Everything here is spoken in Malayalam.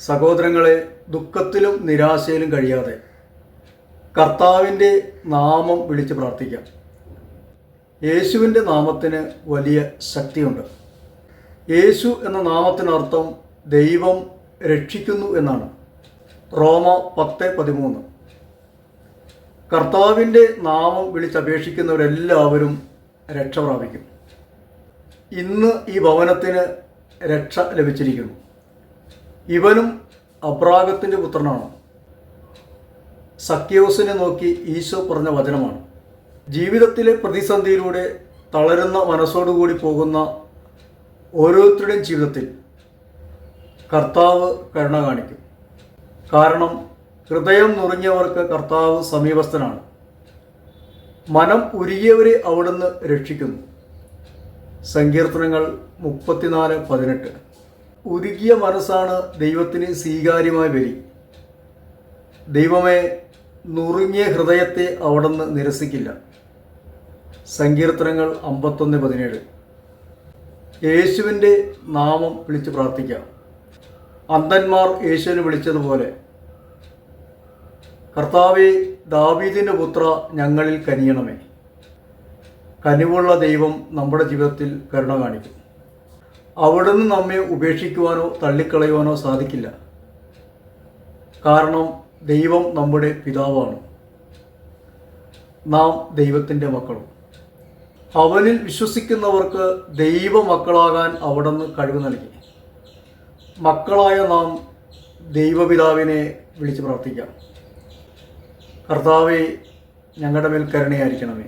സഹോദരങ്ങളെ ദുഃഖത്തിലും നിരാശയിലും കഴിയാതെ കർത്താവിന്റെ നാമം വിളിച്ച് പ്രാർത്ഥിക്കാം. യേശുവിന്റെ നാമത്തിന് വലിയ ശക്തിയുണ്ട്. യേശു എന്ന നാമത്തിനർത്ഥം ദൈവം രക്ഷിക്കുന്നു എന്നാണ്. റോമ പത്ത് പതിമൂന്ന്. കർത്താവിന്റെ നാമം വിളിച്ചപേക്ഷിക്കുന്നവരെല്ലാവരും രക്ഷ പ്രാപിക്കും. ഇന്ന് ഈ ഭവനത്തിന് രക്ഷ ലഭിച്ചിരിക്കുന്നു. ഇവനും അബ്രാഗത്തിന്റെ പുത്രനാണ്. സക്യോസിനെ നോക്കി ഈശോ പറഞ്ഞ വചനമാണ്. ജീവിതത്തിലെ പ്രതിസന്ധിയിലൂടെ തളരുന്ന മനസ്സോടുകൂടി പോകുന്ന ഓരോരുത്തരുടെയും ജീവിതത്തിൽ കർത്താവ് കരുണ കാണിക്കും. കാരണം ഹൃദയം നുറിഞ്ഞവർക്ക് കർത്താവ് സമീപസ്ഥനാണ്. മനം ഉരുകിയവരെ അവിടുന്ന് രക്ഷിക്കുന്നു. സങ്കീർത്തനങ്ങൾ മുപ്പത്തിനാല് പതിനെട്ട്. ഉരുകിയ മനസ്സാണ് ദൈവത്തിന് സ്വീകാര്യമായ ബലി. ദൈവമേ നുറുങ്ങിയ ഹൃദയത്തെ അവിടുന്ന് നിരസിക്കില്ല. സങ്കീർത്തനങ്ങൾ അമ്പത്തൊന്ന് പതിനേഴ്. യേശുവിന്റെ നാമം വിളിച്ച് പ്രാർത്ഥിക്കാം. അന്ധന്മാർ യേശുവിനെ വിളിച്ചതുപോലെ കർത്താവെ ദാവീദിന്റെ പുത്ര ഞങ്ങളിൽ കനിയണമേ. കനിവുള്ള ദൈവം നമ്മുടെ ജീവിതത്തിൽ കരുണ കാണിക്കും. അവിടുന്ന് നമ്മെ ഉപേക്ഷിക്കുവാനോ തള്ളിക്കളയുവാനോ സാധിക്കില്ല. കാരണം ദൈവം നമ്മുടെ പിതാവാണ്. നാം ദൈവത്തിന്റെ മക്കളും. അവനിൽ വിശ്വസിക്കുന്നവർക്ക് ദൈവമക്കളാകാൻ അവിടുന്ന് കഴിവ് നൽകി. മക്കളായ നാം ദൈവപിതാവിനെ വിളിച്ച് പ്രാർത്ഥിക്കാം. കർത്താവെ ഞങ്ങളുടെ മേൽ കരുണയായിരിക്കണമേ.